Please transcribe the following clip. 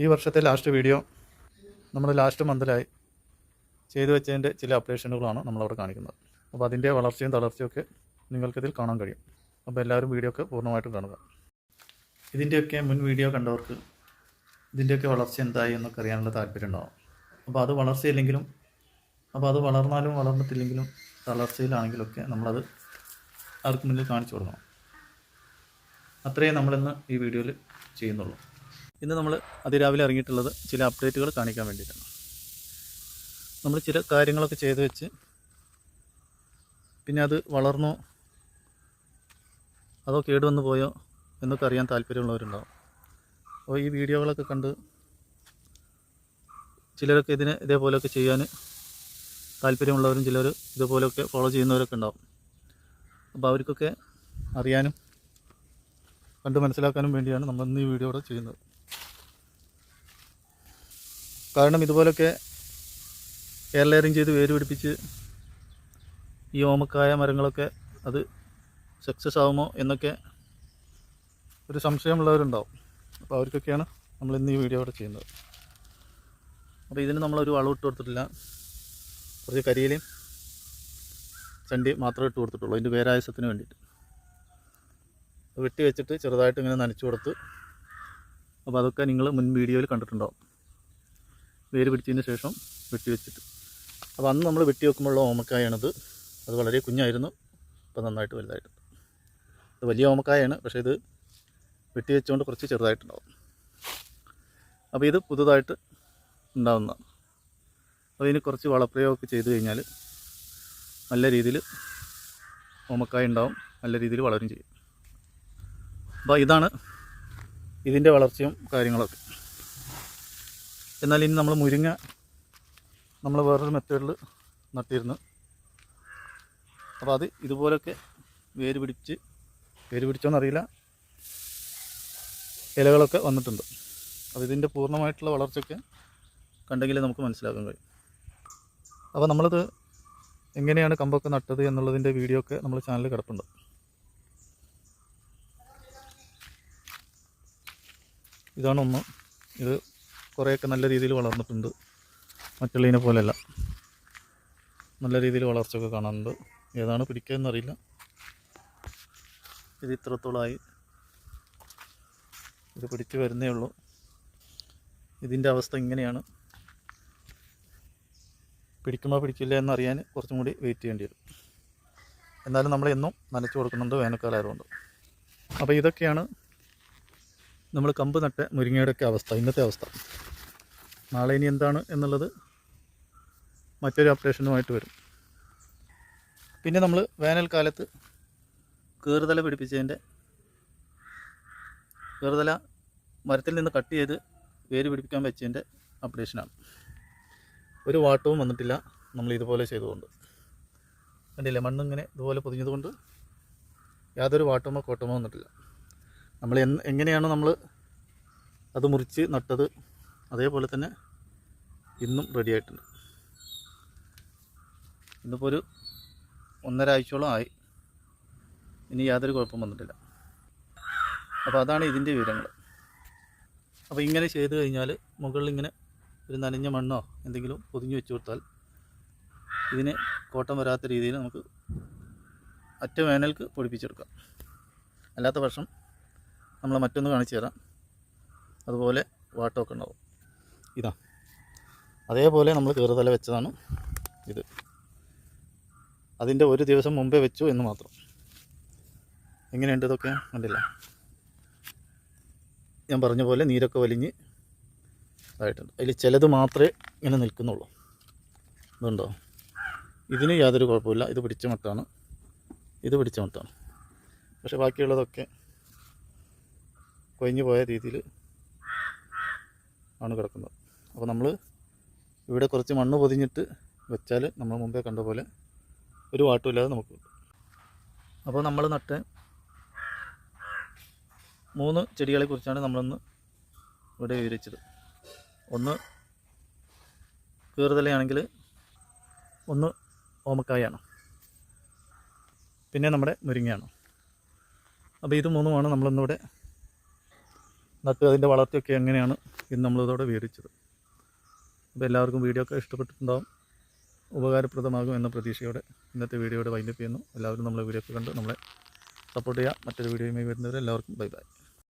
ഈ വർഷത്തെ last video നമ്മൾ ലാസ്റ്റ് മന്തിലായി ചെയ്തു വെച്ചതിന്റെ ചില അപ്ഡേഷനുകളാണ് നമ്മളവിടെ കാണിക്കുന്നത്. അപ്പോൾ അതിന്റെ വളർച്ചയും തളർച്ചയും ഒക്കെ നിങ്ങൾക്കിതിൽ കാണാൻ കഴിയും. അപ്പോൾ എല്ലാവരും വീഡിയോ ഒക്കെ പൂർണമായിട്ടും കാണുക. ഇതിന്റെയൊക്കെ മുൻ വീഡിയോ കണ്ടവർക്ക് ഇതിന്റെയൊക്കെ വളർച്ച എന്തായി എന്നൊക്കെ അറിയാനുള്ള താല്പര്യം ഉണ്ടാവും അപ്പോൾ അത് വളർച്ചയില്ലെങ്കിലും അപ്പോൾ അത് വളർന്നാലും വളർന്നിട്ടില്ലെങ്കിലും തളർച്ചയിലാണെങ്കിലൊക്കെ നമ്മളത് അവർക്ക് മുന്നിൽ കാണിച്ചു കൊടുക്കണം. അത്രയേ നമ്മളിന്ന് ഈ വീഡിയോയിൽ ചെയ്യുന്നുള്ളൂ. ഇന്ന് നമ്മൾ അതിരാവിലെ ഇറങ്ങിയിട്ടുള്ളത് ചില അപ്ഡേറ്റുകൾ കാണിക്കാൻ വേണ്ടിയിട്ടാണ്. നമ്മൾ ചില കാര്യങ്ങളൊക്കെ ചെയ്ത് വെച്ച് പിന്നെ അത് വളർന്നോ അതോ കേടുവന്ന് പോയോ എന്നൊക്കെ അറിയാൻ താല്പര്യമുള്ളവരുണ്ടാവും. അപ്പോൾ ഈ വീഡിയോകളൊക്കെ കണ്ട് ചിലരൊക്കെ ഇതിന് ഇതേപോലെയൊക്കെ ചെയ്യാൻ താല്പര്യമുള്ളവരും ചിലർ ഇതേപോലെയൊക്കെ ഫോളോ ചെയ്യുന്നവരൊക്കെ ഉണ്ടാവും. അപ്പോൾ അവർക്കൊക്കെ അറിയാനും കണ്ട് മനസ്സിലാക്കാനും വേണ്ടിയാണ് നമ്മൾ ഇന്ന് ഈ വീഡിയോ ചെയ്യുന്നത്. കാരണം ഇതുപോലൊക്കെ എയർ ലെയറിങ് ചെയ്ത് വേര് പിടിപ്പിച്ച് ഈ ഓമക്കായ മരങ്ങളൊക്കെ അത് സക്സസ് ആകുമോ എന്നൊക്കെ ഒരു സംശയമുള്ളവരുണ്ടാവും. അപ്പോൾ അവർക്കൊക്കെയാണ് നമ്മൾ ഇന്ന് ഈ വീഡിയോ ഇവിടെ ചെയ്യുന്നത്. അപ്പോൾ ഇതിന് നമ്മളൊരു വളം ഇട്ട് കൊടുത്തിട്ടില്ല. കുറച്ച് കരിയിലയും ചണ്ടി മാത്രമേ ഇട്ട് കൊടുത്തിട്ടുള്ളൂ. അതിന്റെ വേരായസത്തിന് വേണ്ടിയിട്ട്. വെട്ടി വെച്ചിട്ട് ചെറുതായിട്ട് ഇങ്ങനെ നനച്ചു കൊടുത്ത് അപ്പോൾ അതൊക്കെ നിങ്ങൾ മുൻ വീഡിയോയിൽ കണ്ടിട്ടുണ്ടാവും. വേര് പിടിച്ചതിന് ശേഷം വെട്ടി വെച്ചിട്ട്. അപ്പോൾ അന്ന് നമ്മൾ വെട്ടി വെക്കുമ്പോഴുള്ള ഓമക്കായാണിത്. അത് വളരെ കുഞ്ഞായിരുന്നു. ഇപ്പോൾ നന്നായിട്ട് വലുതായിട്ടുണ്ട്. ഇത് വലിയ ഓമക്കായാണ്. പക്ഷേ ഇത് വെട്ടി വെച്ചുകൊണ്ട് കുറച്ച് ചെറുതായിട്ടുണ്ടാവും. അപ്പോൾ ഇത് പുതുതായിട്ട് ഉണ്ടാവുന്നതാണ്. അപ്പോൾ ഇതിന് കുറച്ച് വളപ്രയോഗമൊക്കെ ചെയ്ത് കഴിഞ്ഞാൽ നല്ല രീതിയിൽ ഓമക്കായ ഉണ്ടാവും. നല്ല രീതിയിൽ വളരും ചെയ്യും. അപ്പോൾ ഇതാണ് ഇതിന്റെ വളർച്ചയും കാര്യങ്ങളൊക്കെ. എന്നാൽ ഇനി നമ്മൾ മുരിങ്ങ നമ്മൾ വേറൊരു മെത്തേഡിൽ നട്ടിരുന്നു. അപ്പോൾ അത് ഇതുപോലൊക്കെ വേര് പിടിച്ച് വേര് പിടിച്ചോന്നറിയില്ല ഇലകളൊക്കെ വന്നിട്ടുണ്ട്. അപ്പോൾ ഇതിന്റെ പൂർണമായിട്ടുള്ള വളർച്ചയൊക്കെ കണ്ടെങ്കിലേ നമുക്ക് മനസ്സിലാക്കാൻ കഴിയും. അപ്പോൾ നമ്മളത് എങ്ങനെയാണ് കമ്പൊക്കെ നട്ടത് എന്നുള്ളതിന്റെ വീഡിയോ ഒക്കെ നമ്മൾ ചാനലിൽ കിടപ്പുണ്ട്. ഇതാണ് ഒന്ന്. ഇത് കുറേയൊക്കെ നല്ല രീതിയിൽ വളർന്നിട്ടുണ്ട്. മറ്റുള്ളതിനെ പോലെയല്ല. നല്ല രീതിയിൽ വളർച്ചയൊക്കെ കാണാനുണ്ട്. ഏതാണ് പിടിക്കുക എന്നറിയില്ല ഇത് ഇത്രത്തോളമായി ഇത് പിടിച്ചു വരുന്നേ ഉള്ളൂ. ഇതിന്റെ അവസ്ഥ ഇങ്ങനെയാണ്. പിടിക്കുമോ പിടിക്കില്ല എന്നറിയാൻ കുറച്ചും കൂടി വെയിറ്റ് ചെയ്യേണ്ടി വരും. എന്നാലും നമ്മൾ എന്നും നനച്ചു കൊടുക്കുന്നുണ്ട് വേനൽക്കാലമായതുകൊണ്ട്. അപ്പോൾ ഇതൊക്കെയാണ് നമ്മൾ കമ്പ് നട്ട മുരിങ്ങയുടെയൊക്കെ അവസ്ഥ ഇന്നത്തെ അവസ്ഥ. നാളെ ഇനി എന്താണ് എന്നുള്ളത് മറ്റൊരു അപ്ഡേഷനുമായിട്ട് വരും. പിന്നെ നമ്മൾ വേനൽക്കാലത്ത് കീറുതല പിടിപ്പിച്ചതിന്റെ കീറുതല മരത്തിൽ നിന്ന് കട്ട് ചെയ്ത് വേര് പിടിപ്പിക്കാൻ വെച്ചതിന്റെ അപ്ഡേഷനാണ്. ഒരു വാട്ടവും വന്നിട്ടില്ല നമ്മൾ ഇതുപോലെ ചെയ്തുകൊണ്ട് കണ്ടില്ലേ മണ്ണിങ്ങനെ ഇതുപോലെ പൊതിഞ്ഞതുകൊണ്ട് യാതൊരു വാട്ടമോ കോട്ടമോ വന്നിട്ടില്ല. നമ്മൾ എങ്ങനെയാണോ നമ്മൾ അത് മുറിച്ച് നട്ടത് അതേപോലെ തന്നെ ഇന്നും റെഡി ആയിട്ടുണ്ട്. ഇന്നിപ്പോൾ ഒരു ഒന്നര ആഴ്ചയോളം ആയി. ഇനി യാതൊരു കുഴപ്പം വന്നിട്ടില്ല. അപ്പോൾ അതാണ് ഇതിന്റെ വിവരങ്ങൾ. അപ്പോൾ ഇങ്ങനെ ചെയ്ത് കഴിഞ്ഞാൽ മുകളിൽ ഇങ്ങനെ ഒരു നനഞ്ഞ മണ്ണോ എന്തെങ്കിലും പൊതിഞ്ഞ് വെച്ച് കൊടുത്താൽ ഇതിന് കോട്ടം വരാത്ത രീതിയിൽ നമുക്ക് അറ്റ വേനൽക്ക് പൊടിപ്പിച്ചെടുക്കാം. അല്ലാത്ത പക്ഷം നമ്മൾ മറ്റൊന്ന് കാണിച്ചു തരാം. അതുപോലെ വാട്ടമൊക്കെ ഉണ്ടാവും. ഇതാ. അതേപോലെ നമ്മൾ കീറുതല വെച്ചതാണ് ഇത്. അതിന്റെ ഒരു ദിവസം മുമ്പേ വെച്ചു എന്ന് മാത്രം. എങ്ങനെയുണ്ട് ഇതൊക്കെ? കണ്ടില്ല. ഞാൻ പറഞ്ഞ പോലെ നീരൊക്കെ വലിഞ്ഞ് ആയിട്ടുണ്ട് അതിൽ ചിലത് മാത്രമേ ഇങ്ങനെ നിൽക്കുന്നുള്ളൂ. ഇതുണ്ടോ? ഇതിന് യാതൊരു കുഴപ്പമില്ല. ഇത് പിടിച്ച മട്ടാണ്. ഇത് പിടിച്ച മട്ടാണ്. പക്ഷെ ബാക്കിയുള്ളതൊക്കെ കൊഴിഞ്ഞു പോയ രീതിയിൽ ആണ് കിടക്കുന്നത്. അപ്പോൾ നമ്മൾ ഇവിടെ കുറച്ച് മണ്ണ് പൊതിഞ്ഞിട്ട് വെച്ചാൽ നമ്മൾ മുമ്പേ കണ്ട പോലെ ഒരു വാട്ടുമില്ലാതെ നമുക്ക് അപ്പോൾ നമ്മൾ നട്ട് മൂന്ന് ചെടികളെ കുറിച്ചാണ് നമ്മളിന്ന് ഇവിടെ വിവരിച്ചത്. ഒന്ന് കീറുതലയാണെങ്കിൽ ഒന്ന് ഓമക്കായാണ്. പിന്നെ നമ്മുടെ മുരിങ്ങയാണ്. അപ്പോൾ ഇത് മൂന്നുമാണ് നമ്മളിന്നിവിടെ നട്ട് അതിന്റെ വളർച്ചയൊക്കെ എങ്ങനെയാണ് ഇന്ന് നമ്മളിതോടെ വിവരിച്ചത്. അപ്പോൾ എല്ലാവർക്കും വീഡിയോ ഒക്കെ ഇഷ്ടപ്പെട്ടിട്ടുണ്ടാവും. ഉപകാരപ്രദമാകും എന്ന പ്രതീക്ഷയോടെ ഇന്നത്തെ വീഡിയോയുടെ വൈൻഡപ്പ് ചെയ്യുന്നു. എല്ലാവരും നമ്മളെ വീഡിയോ ഒക്കെ കണ്ട് നമ്മളെ സപ്പോർട്ട് ചെയ്യുക. മറ്റൊരു വീഡിയോയുമായി വരുന്നവരെ എല്ലാവർക്കും ബൈ ബൈ.